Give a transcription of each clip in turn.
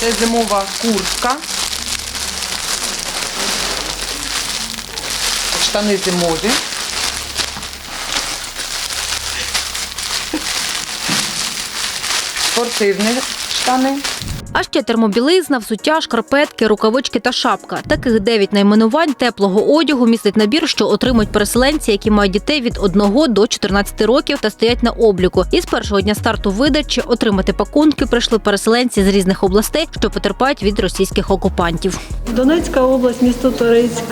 Це зимова куртка. Штани зимові. Спортивні штани. А ще термобілизна, взуття, шкарпетки, рукавички та шапка. Таких дев'ять найменувань теплого одягу містить набір, що отримують переселенці, які мають дітей від 1 до 14 років та стоять на обліку. І з першого дня старту видачі отримати пакунки прийшли переселенці з різних областей, що потерпають від російських окупантів. Донецька область, місто Торецьк.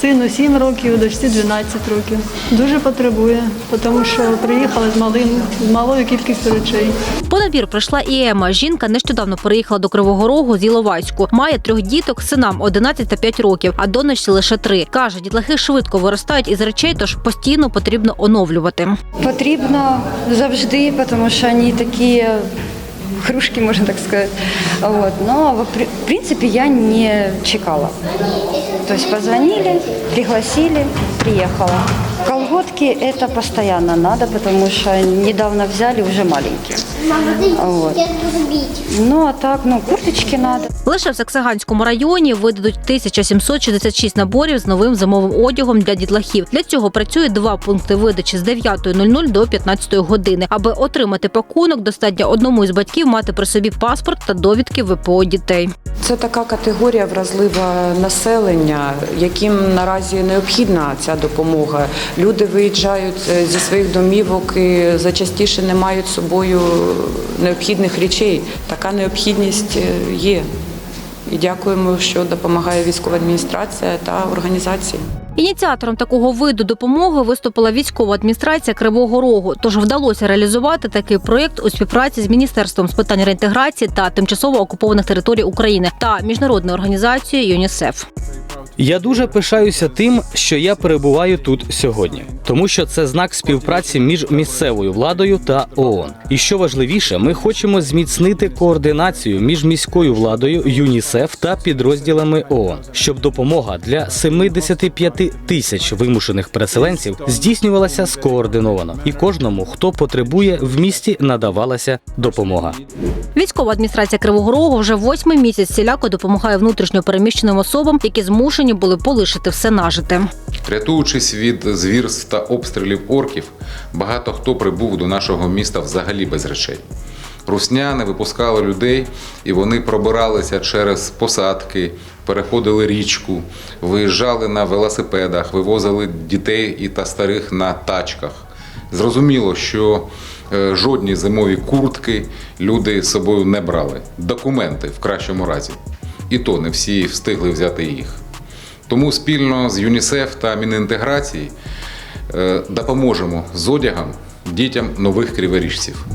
Сину 7 років, дочці 12 років. Дуже потребує, тому що приїхала з малим, з малою кількістю речей. По набір прийшла і Ема. Жінка нещодавно переїхала до Кривого Рогу з Іловайську. Має трьох діток, синам 11 та 5 років, а донечці лише три. Каже, дітлахи швидко виростають із речей, тож постійно потрібно оновлювати. Потрібно завжди, тому що вони такі хрушки, можно так сказать. Вот. Но в принципе я не чекала. То есть позвонили, пригласили, приехала. Колготки это постоянно надо, потому что недавно взяли уже маленькие. Вот. Ну а так, ну курточки надо. Лише в Саксаганському районі видадуть 1766 наборів з новим зимовим одягом для дітлахів. Для цього працює два пункти видачі з 9.00 до 15 години. Аби отримати пакунок, достатньо одному із батьків мати при собі паспорт та довідки ВПО дітей. Це така категорія вразлива населення, яким наразі необхідна ця допомога. Люди виїжджають е, зі своїх домівок і зачастіше не мають з собою необхідних речей. Така необхідність е, є. І дякуємо, що допомагає військова адміністрація та організації. Ініціатором такого виду допомоги виступила військова адміністрація Кривого Рогу. Тож вдалося реалізувати такий проєкт у співпраці з міністерством з питань реінтеграції та тимчасово окупованих територій України та міжнародною організацією ЮНІСЕФ. Я дуже пишаюся тим, що я перебуваю тут сьогодні, тому що це знак співпраці між місцевою владою та ООН. І що важливіше, ми хочемо зміцнити координацію між міською владою, ЮНІСЕФ та підрозділами ООН, щоб допомога для 75 тисяч вимушених переселенців здійснювалася скоординовано, і кожному, хто потребує, в місті надавалася допомога. Військова адміністрація Кривого Рогу вже восьмий місяць всіляко допомагає внутрішньо переміщеним особам, які змушені були полишити все нажите. Рятуючись від звірств та обстрілів орків, багато хто прибув до нашого міста взагалі без речей. Русняни випускали людей, і вони пробиралися через посадки, переходили річку, виїжджали на велосипедах, вивозили дітей і та старих на тачках. Зрозуміло, що е, жодні зимові куртки люди з собою не брали. Документи в кращому разі. І то не всі встигли взяти їх. Тому спільно з ЮНІСЕФ та Мінінтеграції е, допоможемо з одягом дітям нових криворіжців.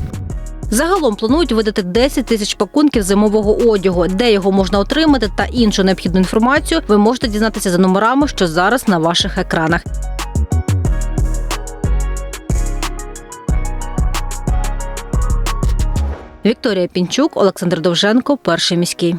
Загалом планують видати 10 тисяч пакунків зимового одягу, де його можна отримати та іншу необхідну інформацію. Ви можете дізнатися за номерами, що зараз на ваших екранах. Вікторія Пінчук, Олександр Довженко, перший міський.